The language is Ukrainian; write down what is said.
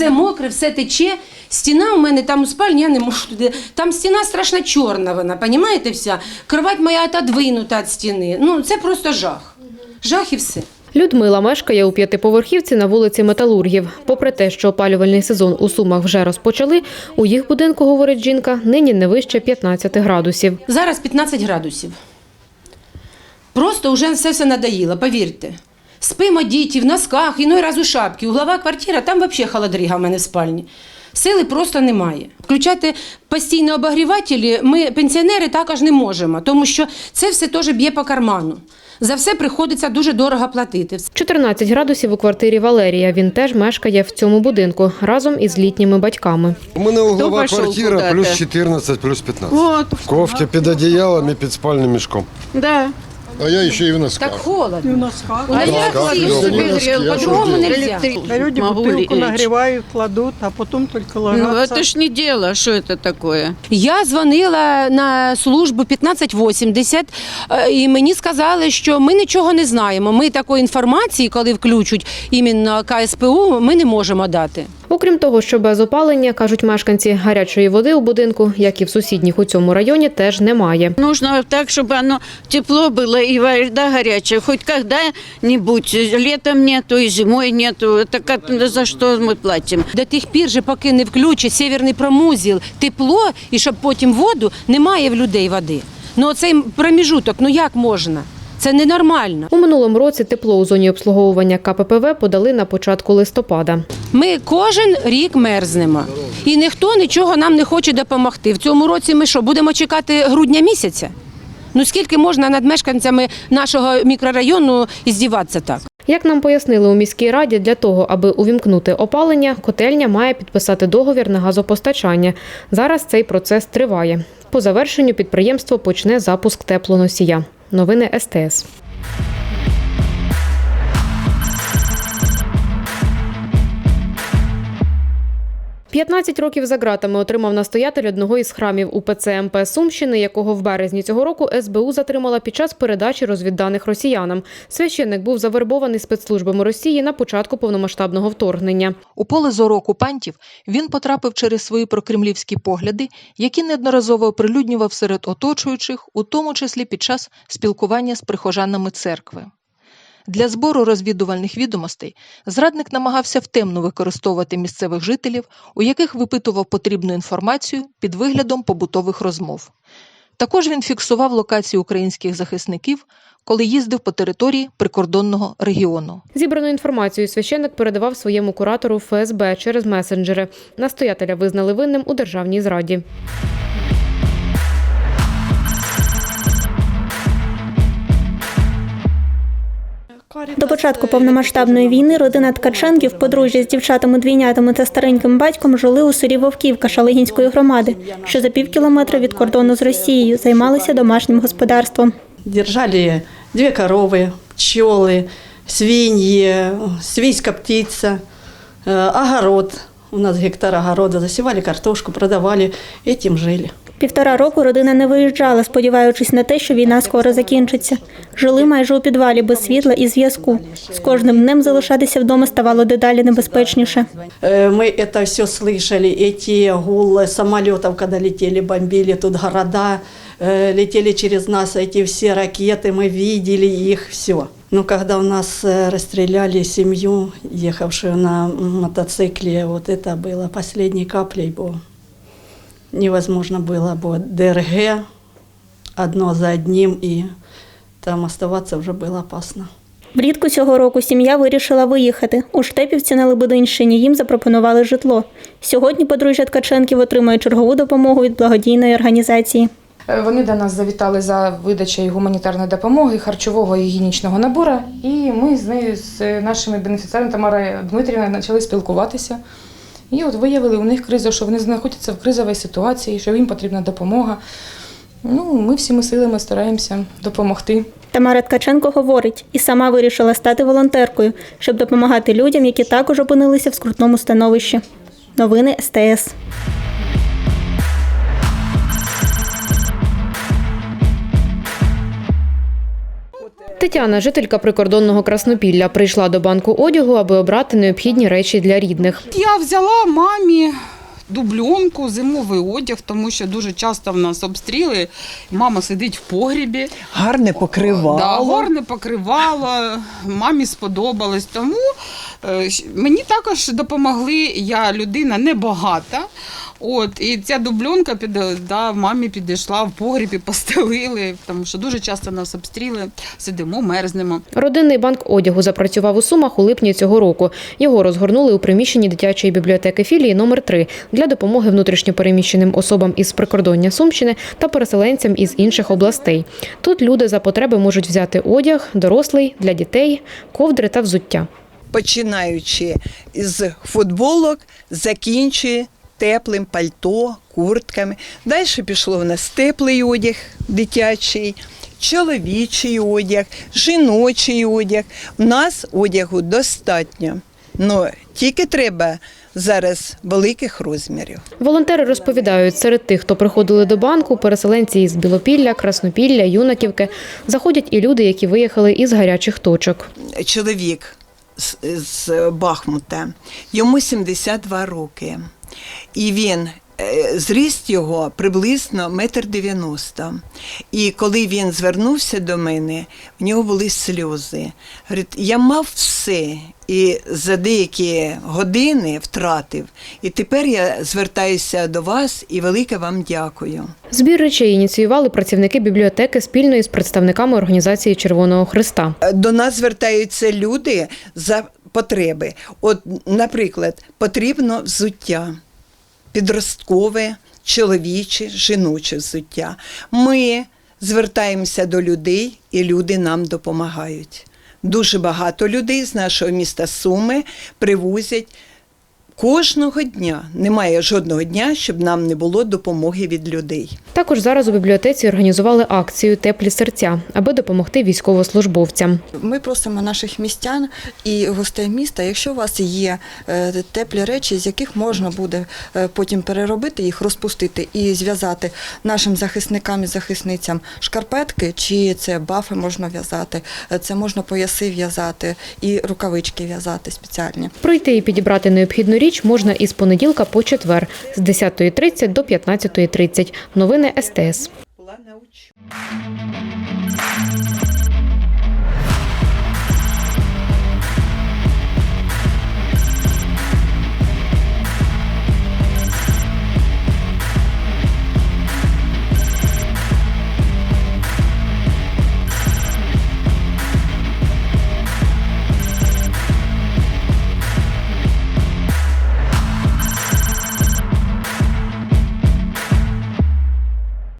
Все мокре, все тече. Стіна у мене там у спальні, я не можу туди. Там стіна страшно чорна, вона, розумієте, вся. Кровать моя отодвинута від стіни. Ну, це просто жах. Жах і все. Людмила мешкає у п'ятиповерхівці на вулиці Металургів. Попри те, що опалювальний сезон у Сумах вже розпочали, у їх будинку, говорить жінка, нині не вище 15 градусів. Зараз 15 градусів. Просто вже все все надоїло, повірте. Спимо діти в носках, іной раз у шапці. Углова квартира, там взагалі холодріга в мене в спальні. Сили просто немає. Включати постійно обогрівателі ми, пенсіонери, також не можемо, тому що це все теж б'є по карману. За все приходиться дуже дорого платити. 14 градусів у квартирі Валерія. Він теж мешкає в цьому будинку разом із літніми батьками. У мене углова квартира плюс 14, плюс 15. Вот, В кофті під одіялом і під спальним мішком. да. А я еще и в носках. Так холодно. А Ну, я як всі всі? собі Носки, а що По-другому делать? нельзя. А люди Могу бутылку ли- нагревают, кладут, а потом только Ну, ложатся. это ж не дело, что это такое. Я дзвонила на службу 1580, е, і мені сказали, що ми нічого не знаємо. Ми такої інформації, коли включать іменно КСПУ, ми не можемо дати. Окрім того, що без опалення, кажуть мешканці, гарячої води у будинку, як і в сусідніх у цьому районі, теж немає. Нужно так, чтобы оно тепло было и вода горячая. Хоть когда-нибудь. Летом нету и зимой нету. Это как, за что мы платим? До тих пір, же, поки не включать северний промузіл, тепло, і щоб потім воду, немає в людей води. Ну оцей проміжуток, ну як можна? Це ненормально. У минулому році тепло у зоні обслуговування КППВ подали на початку листопада. Ми кожен рік мерзнемо, і ніхто нічого нам не хоче допомогти. В цьому році ми що, будемо чекати грудня місяця? Ну скільки можна над мешканцями нашого мікрорайону іздіватися так? Як нам пояснили у міській раді, для того, аби увімкнути опалення, котельня має підписати договір на газопостачання. Зараз цей процес триває. По завершенню підприємство почне запуск теплоносія. Новини СТС. «15 років за ґратами отримав настоятель одного із храмів УПЦ МП Сумщини, якого в березні цього року СБУ затримала під час передачі розвідданих росіянам. Священник був завербований спецслужбами Росії на початку повномасштабного вторгнення. У поле зору окупантів він потрапив через свої прокремлівські погляди, які неодноразово оприлюднював серед оточуючих, у тому числі під час спілкування з прихожанами церкви. Для збору розвідувальних відомостей зрадник намагався втемно використовувати місцевих жителів, у яких випитував потрібну інформацію під виглядом побутових розмов. Також він фіксував локації українських захисників, коли їздив по території прикордонного регіону. Зібрану інформацію священник передавав своєму куратору ФСБ через месенджери. Настоятеля визнали винним у державній зраді. До початку повномасштабної війни родина Ткаченків, подружжя з дівчатами-двійнятами та стареньким батьком жили у селі Вовківка Шалигінської громади, що за пів кілометра від кордону з Росією займалися домашнім господарством. Держали две коровы, пчелы, свиньи, свийская птица, э, огород. У нас гектар огорода, засевали картошку, продавали, этим жили. Півтора року родина не виїжджала, сподіваючись на те, що війна скоро закінчиться. Жили майже у підвалі без світла і зв'язку. З кожним днем залишатися вдома ставало дедалі небезпечніше. Э, Мы это все слышали, эти гулы самолетов, когда летели, бомбили тут города, э, летели через нас эти все ракеты, мы видели их, все. Но когда у нас э, расстреляли семью, ехавшую на мотоцикле, вот это было последней каплей, бо невозможно было, бо ДРГ одно за одним, и там оставаться уже было опасно. Влітку цього року сім'я вирішила виїхати. У Штепівці на Лебединщині їм запропонували житло. Сьогодні подружжя Ткаченків отримує чергову допомогу від благодійної організації. Е, Вони до нас завітали за видачею гуманітарної допомоги, харчового і гігієнічного набору. І ми з нею, з нашими бенефіціарами Тамарою Дмитрівною, почали спілкуватися. І от виявили у них кризу, що вони знаходяться в кризовій ситуації, що їм потрібна допомога. Ну, ми всіми силами стараємося допомогти. Тамара Ткаченко говорить, і сама вирішила стати волонтеркою, щоб допомагати людям, які також опинилися в скрутному становищі. Новини СТС. Тетяна, жителька прикордонного Краснопілля, прийшла до банку одягу, аби обрати необхідні речі для рідних. Я взяла мамі дубльонку, зимовий одяг, тому що дуже часто в нас обстріли. Мама сидить в погрібі. Гарне покривало. Да, горне покривало, мамі сподобалось. Тому е, мені також допомогли. Я людина небагата. От, і ця дубльонка під, да, мамі підійшла в погрібі, постелили, тому що дуже часто нас обстріли, сидимо, мерзнемо. Родинний банк одягу запрацював у Сумах у липні цього року. Його розгорнули у приміщенні дитячої бібліотеки філії номер 3 для допомоги внутрішньопереміщеним особам із прикордоння Сумщини та переселенцям із інших областей. Тут люди за потреби можуть взяти одяг, дорослий для дітей, ковдри та взуття. Починаючи з футболок, закінчує теплим пальто, куртками. Далі пішло в нас теплий одяг дитячий, чоловічий одяг, жіночий одяг. У нас одягу достатньо. Ну, тільки треба зараз великих розмірів. Волонтери розповідають, серед тих, хто приходили до банку, переселенці із Білопілля, Краснопілля, Юнаківки, заходять і люди, які виїхали із гарячих точок. чоловік з Бахмута, йому 72 роки. І він, е, зріст його приблизно метр дев'яносто. І коли він звернувся до мене, в нього були сльози. Говорить, я мав все і за деякі години втратив. І тепер я звертаюся до вас і велике вам дякую. Збір речей ініціювали працівники бібліотеки спільно із представниками організації Червоного Христа. До нас звертаються люди за потреби. От, наприклад, потрібно взуття, підросткове, чоловіче, жіноче взуття. Ми звертаємося до людей, і люди нам допомагають. Дуже багато людей з нашого міста Суми привозять кожного дня. Немає жодного дня, щоб нам не було допомоги від людей. Також зараз у бібліотеці організували акцію Теплі серця, аби допомогти військовослужбовцям. Ми просимо наших містян і гостей міста, якщо у вас є е, теплі речі, з яких можна буде е, потім переробити їх, розпустити і зв'язати нашим захисникам і захисницям шкарпетки, чи це бафи можна в'язати, е, це можна пояси в'язати і рукавички в'язати спеціальні. Пройти і підібрати необхідну річ можна із понеділка по четвер з 10.30 до 15.30. Новини СТС.